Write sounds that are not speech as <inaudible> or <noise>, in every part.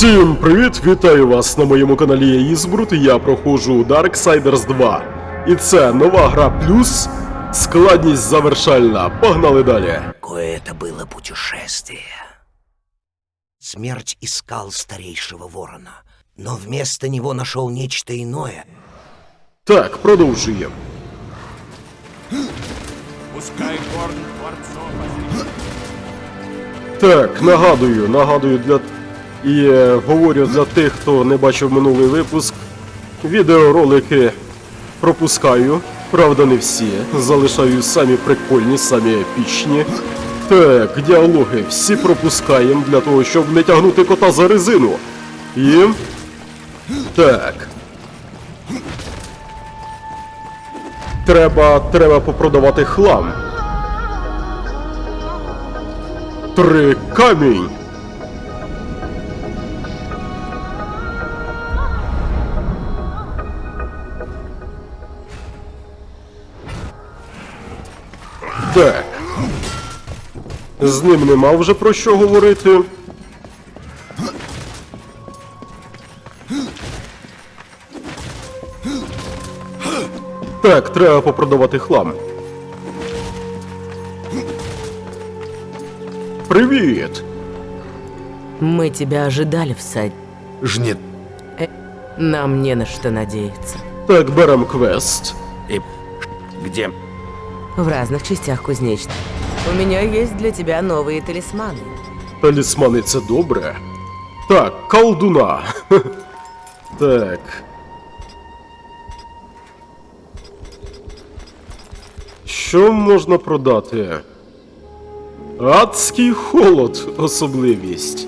Всім привіт! Вітаю вас на моєму каналі я Ізбрут, я проходжу Darksiders 2. І це нова гра плюс, складність завершальна. Погнали далі. Какое это было путешествие. Смерть искал старейшего ворона, но вместо него нашел нечто иное. Так, продовжуємо. Пускай горн Творцов. Так, нагадую, нагадую для і е, говорю для тих, хто не бачив минулий випуск. Відеоролики пропускаю, правда не всі. Залишаю самі прикольні, самі епічні. Так, діалоги всі пропускаємо для того, щоб не тягнути кота за резину. І. Так. Треба, треба попродавати хлам. Три камінь. З ним нема вже про що говорити. Так, треба попродавати хлам. Привіт! Мы тебя ожидали, всадь. Жнет. Нам не на что надеяться. Так, берем квест. И где? В разных частях кузнечной. У меня есть для тебя новые талисманы. Талісмани це добре. Так, колдуна. <laughs> так. Що можна продати? Адський холод особливість.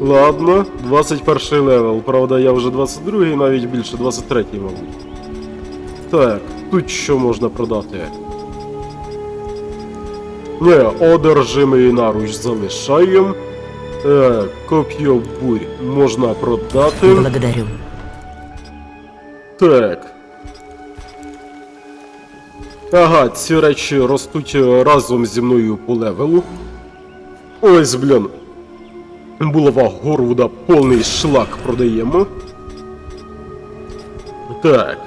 Ладно, 21 левел. Правда, я вже 22 навіть більше 23, мабуть. Так, тут що можна продати? Одержимий наруч залишаємо. Е, коп'є бурь можна продати. Благодарю. Так. Ага, ці речі ростуть разом зі мною по левелу. Ось, блін. Булава Горвуда повний шлак продаємо. Так.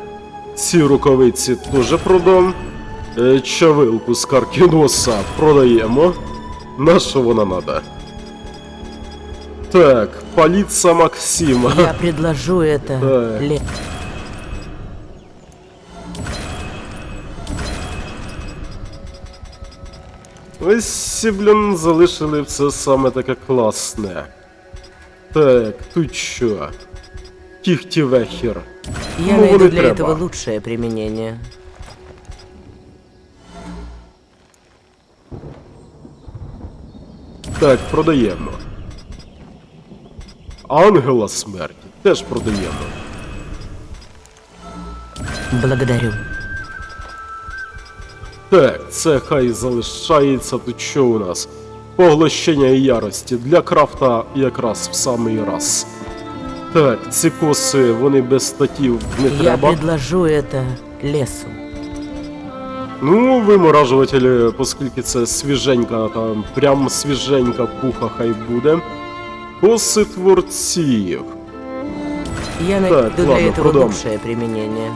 Ці рукавиці теж продам. Е, Чавилку з Каркіноса продаємо. На що вона надо? Так, паліца Максима. Я предложу это Так. ле... Ось, блін, залишили все саме таке класне. Так, тут що? Кіхтівехір. Я Ну, найду вони для треба. этого лучшее применение. Так, продаємо. Ангела смерті теж продаємо. Благодарю. Так, це хай залишається. Тут що у нас? Поглощення і ярості. Для крафта якраз в самий раз. Так, ці коси, вони без статів не Я треба. предложу это лесу. Ну, виморажуватель, оскільки це свіженька, там прям свіженька пуха хай буде. Коси творців. Я найду для ладно, этого продам. лучшее применение.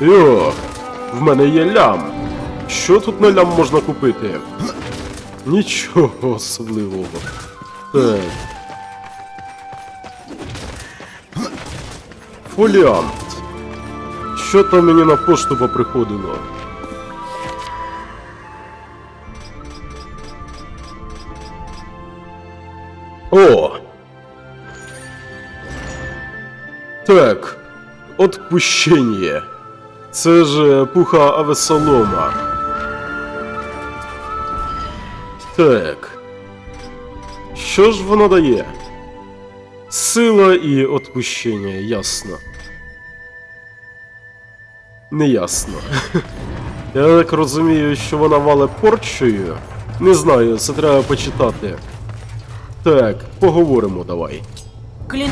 Йо, в мене є лям. Що тут на лям можна купити? Нічого особливого. Так. Фоліант. Що там мені на пошту поприходило? О! Так, отпущення. Це ж пуха Авесолома. Так. Що ж воно дає? Сила і отпущення, ясно. Неясно. <laughs> Я так розумію, що вона вале порчою. Не знаю, це треба почитати. Так, поговоримо давай. Клин...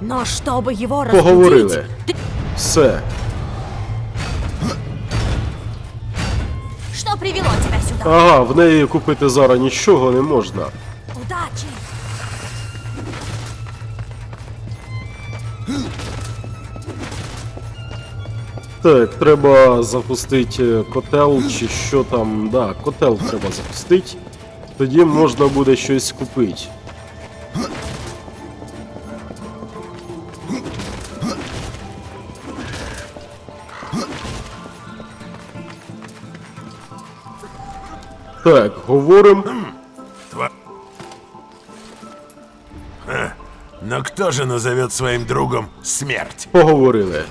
Но чтобы его Поговорили. разбудить... Ты... Все. Что привело тебя сюда? Ага, в неї купити зараз нічого не можна. Так, треба запустити котел чи що там. Да, котел треба запустити. Тоді можна буде щось купити. Так, говоримо. Тва- Ха, Но кто же назовет своим другом смерть? Поговорили.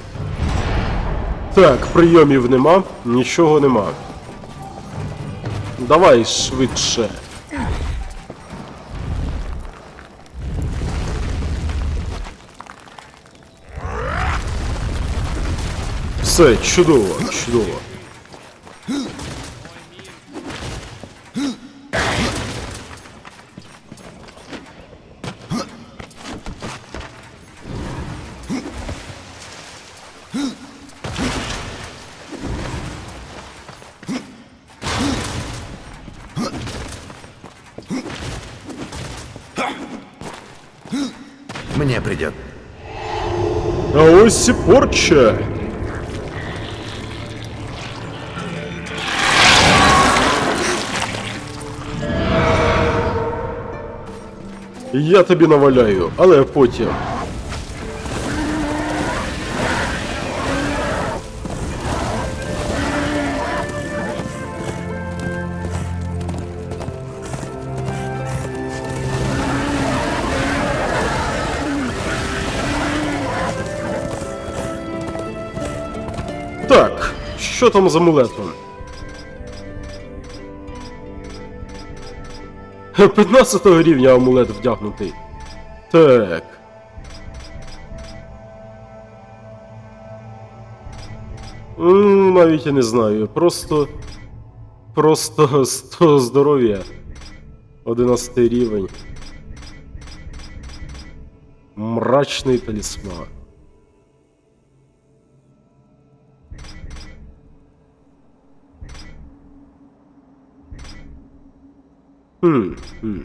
Так, прийомів нема, нічого нема. Давай швидше. Все, чудово, чудово. Мне придет. А ось і порча. Я тобі наваляю, але потім. Що там з амулетом? 15 рівня амулет вдягнутий. Так. М, Навіть я не знаю. Просто. Просто 100 здоров'я. 11 рівень. Мрачний талісман. Хм, хм.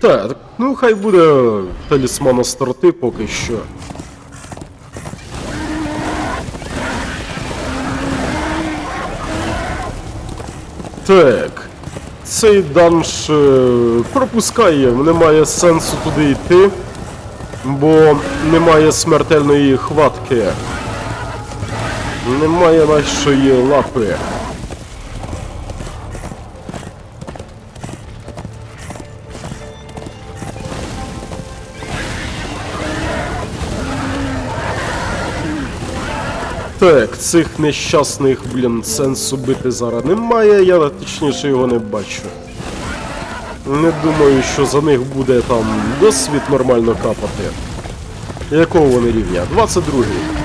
Так, ну хай буде талісман остроти поки що. Так. Цей данж е, пропускає, немає сенсу туди йти, бо немає смертельної хватки. Немає нашої лапи. Так, цих нещасних, блін, сенсу бити зараз немає, я точніше його не бачу. Не думаю, що за них буде там досвід нормально капати. Якого вони рівня? 22-й.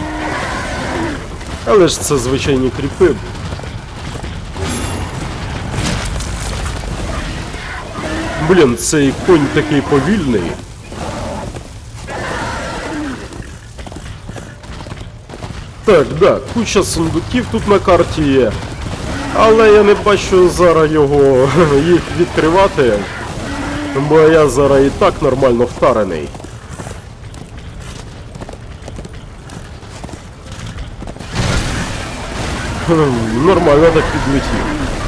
Але ж це звичайні кріпи. Блін, цей конь такий повільний. Так, да, куча сундуків тут на карті є. Але я не бачу зараз його <laughs> їх відкривати. Бо я зараз і так нормально втарений. <laughs> Нормально так підлетів.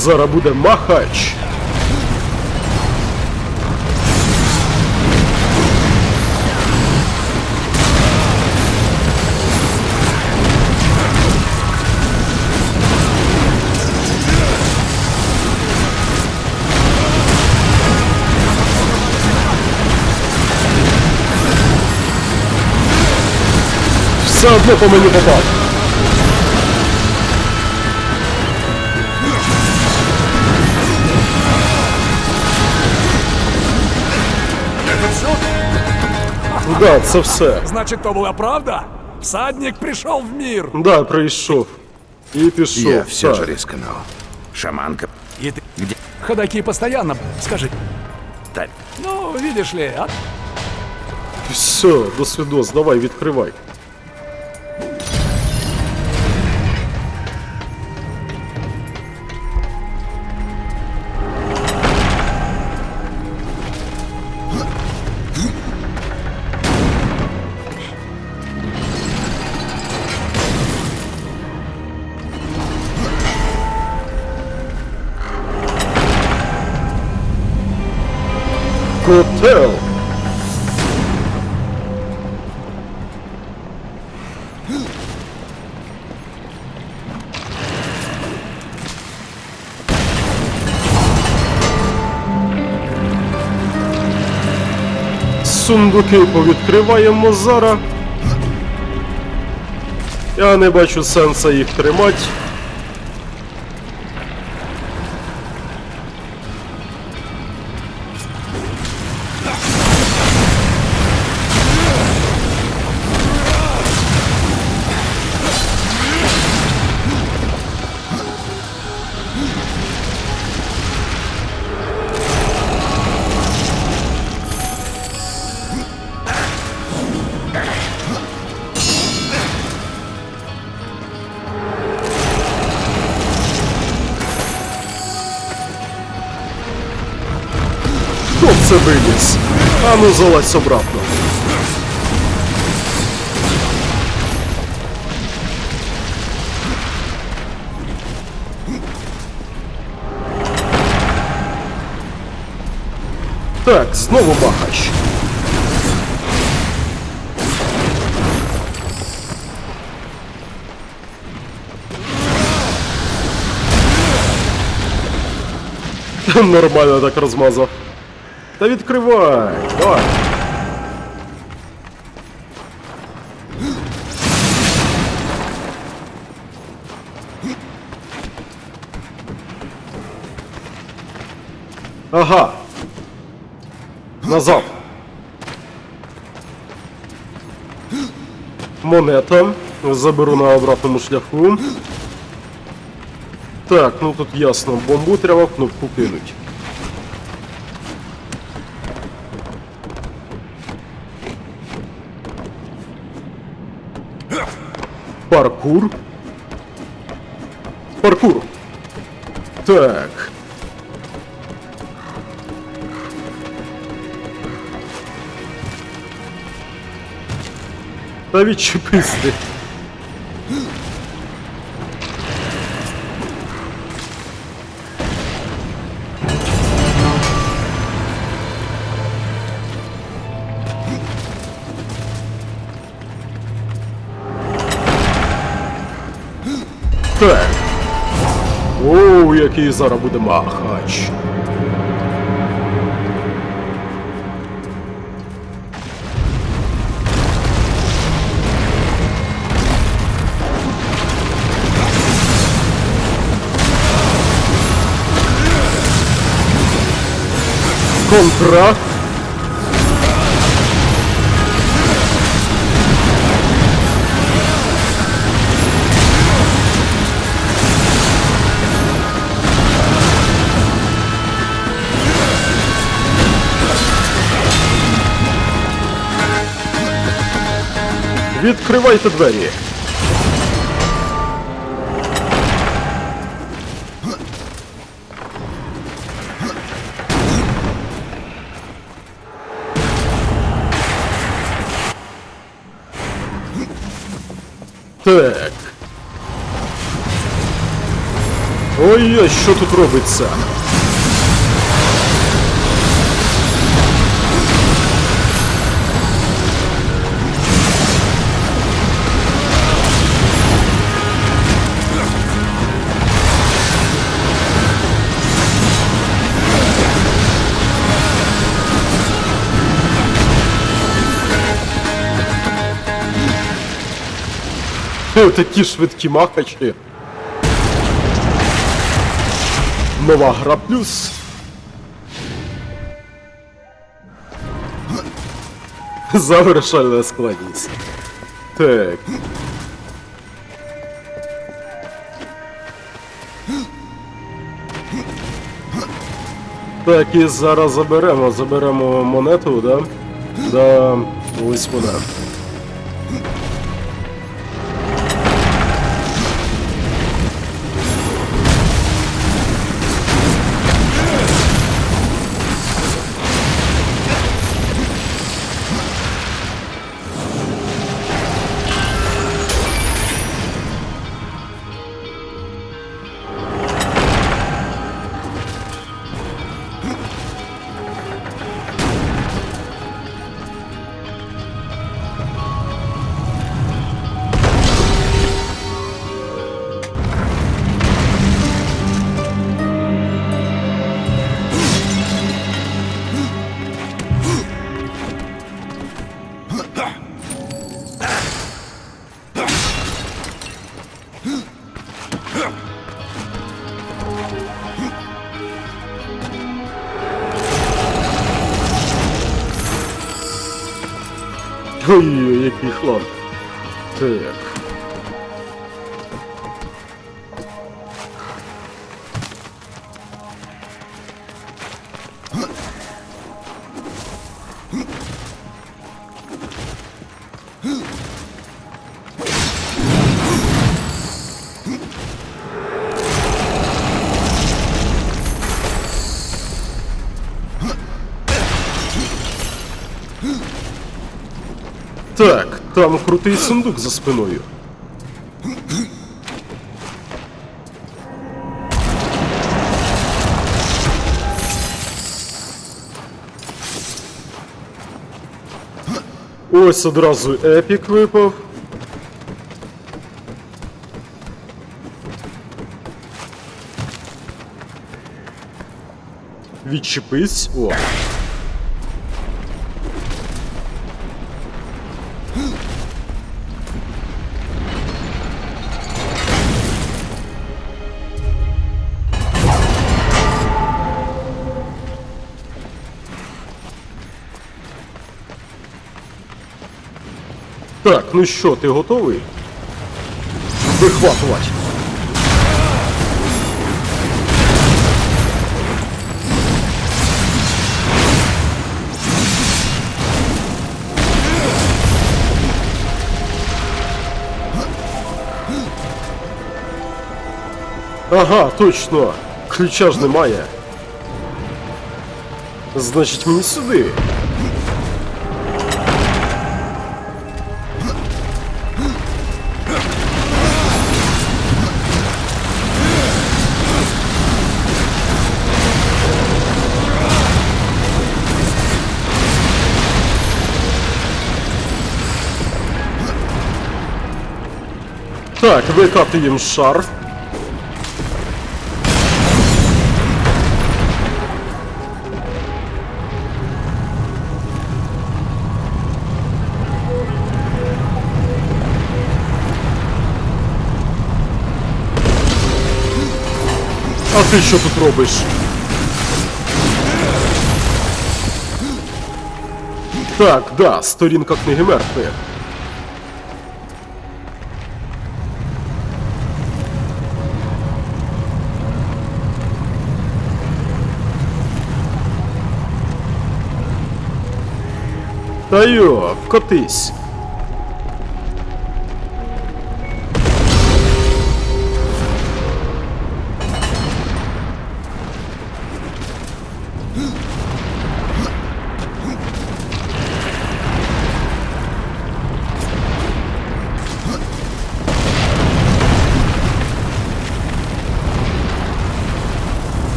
Зараз буде махач. Все одно по мені попав. Да, це все. Значить, то була правда? Всадник пришел в мир. Да, прийшов. І пішов. Я все Так. же рискнул. Шаманка. И ты... Где? Ходаки постоянно... Скажи. Та- Ну, видишь ли, а... Все, до свідос, давай, відкривай. Сундуки повідкриваємо зараз. Я не бачу сенсу їх тримати. Це виліз? А ну залазь обратно. Так, знову багач. <laughs> Нормально так розмазав. Та відкривай! Давай! Ага. Назад. Монета. Заберу на обратному шляху. Так, ну тут ясно. Бомбу треба кнопку кинуть. Паркур. Паркур. Так. Та відчепись який зараз буде махач. Контра. Відкривайте двері. Так. Ой-ой, що тут робиться? <laughs> Такі швидкі махачі. Нова гра плюс. <laughs> Завершальна складність. Так. Так, і зараз заберемо, заберемо монету, да? Да, ось вона. Там крутий сундук за спиною. Ось одразу епік випав. Відчепись. О. ну що, ти готовий? Вихватувати. Ага, точно. Ключа ж немає. Значить, мені сюди. Так, викатуємо шар. А ти що тут робиш? Так, да, сторінка книги мертвих. Та йо, вкотись.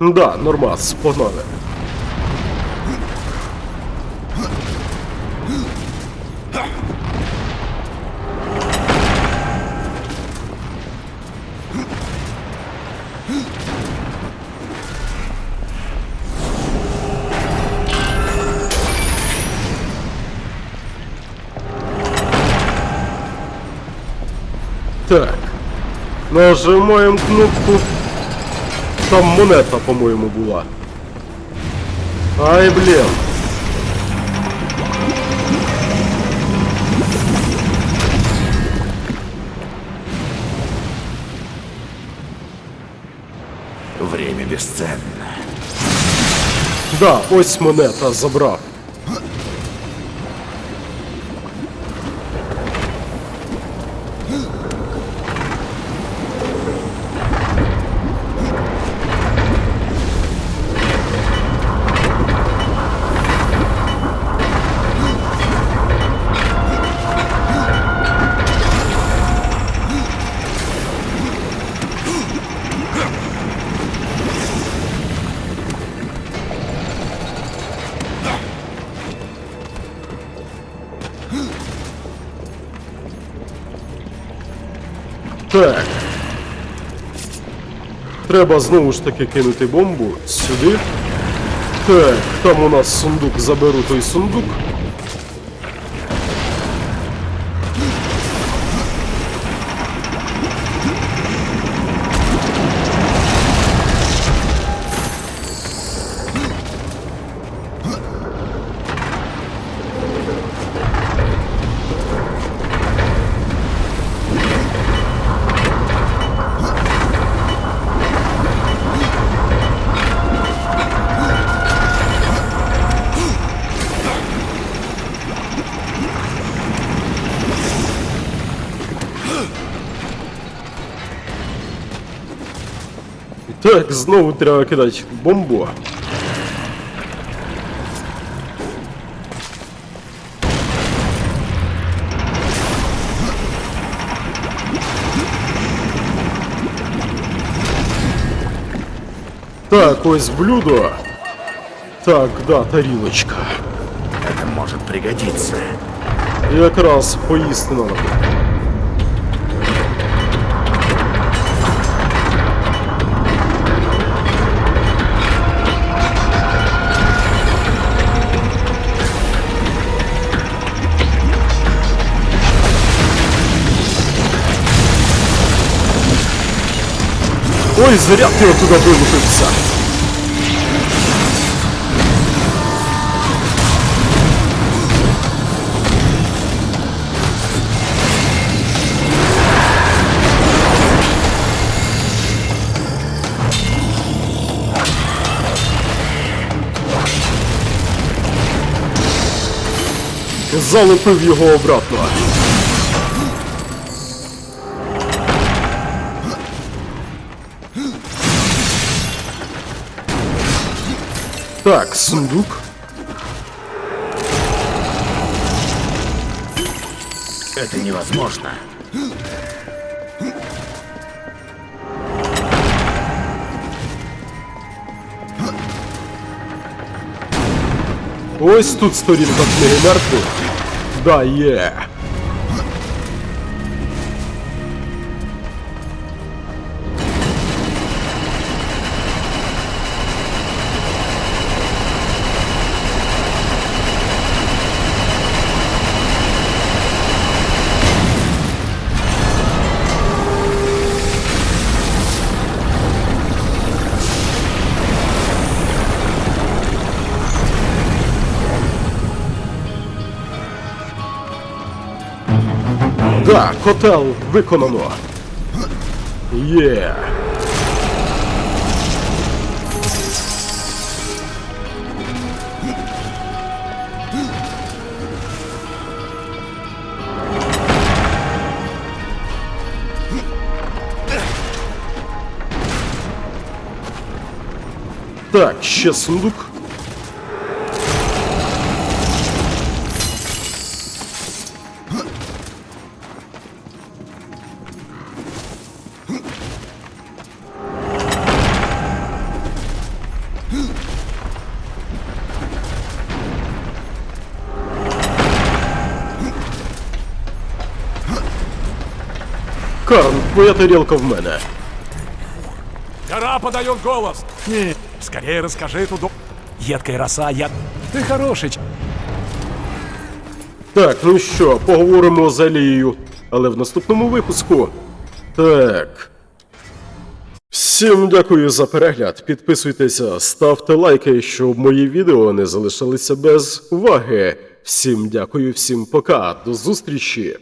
Да, нормас, погнали. Так. Нажимаем кнопку там монета, по-моєму, була. Ай, блін. Время бесценно. Да, ось монета забрав. Так. Треба знову ж таки кинути бомбу сюди. Так, там у нас сундук, заберу той сундук. Так, знову треба кидати бомбу. Так, ось блюдо. Так, да, тарілочка. Это может пригодиться. Якраз поїсти надо. Ой, заряд його туди вилупився. Залупив його обратно. Так, сундук. Это невозможно. Ось тут сторінка книги мертвих. Да, є. Да, котел виконано. Є. Так, ще сундук. Карл, твоя тарілка в мене. Гора подает голос. Не, скорее расскажи туду. Едкая роса, я... Ты хороший. ч- Так, ну що, поговоримо з Алією. Але в наступному випуску. Так. Всім дякую за перегляд. Підписуйтеся, ставте лайки, щоб мої відео не залишалися без уваги. Всім дякую, всім пока. До зустрічі!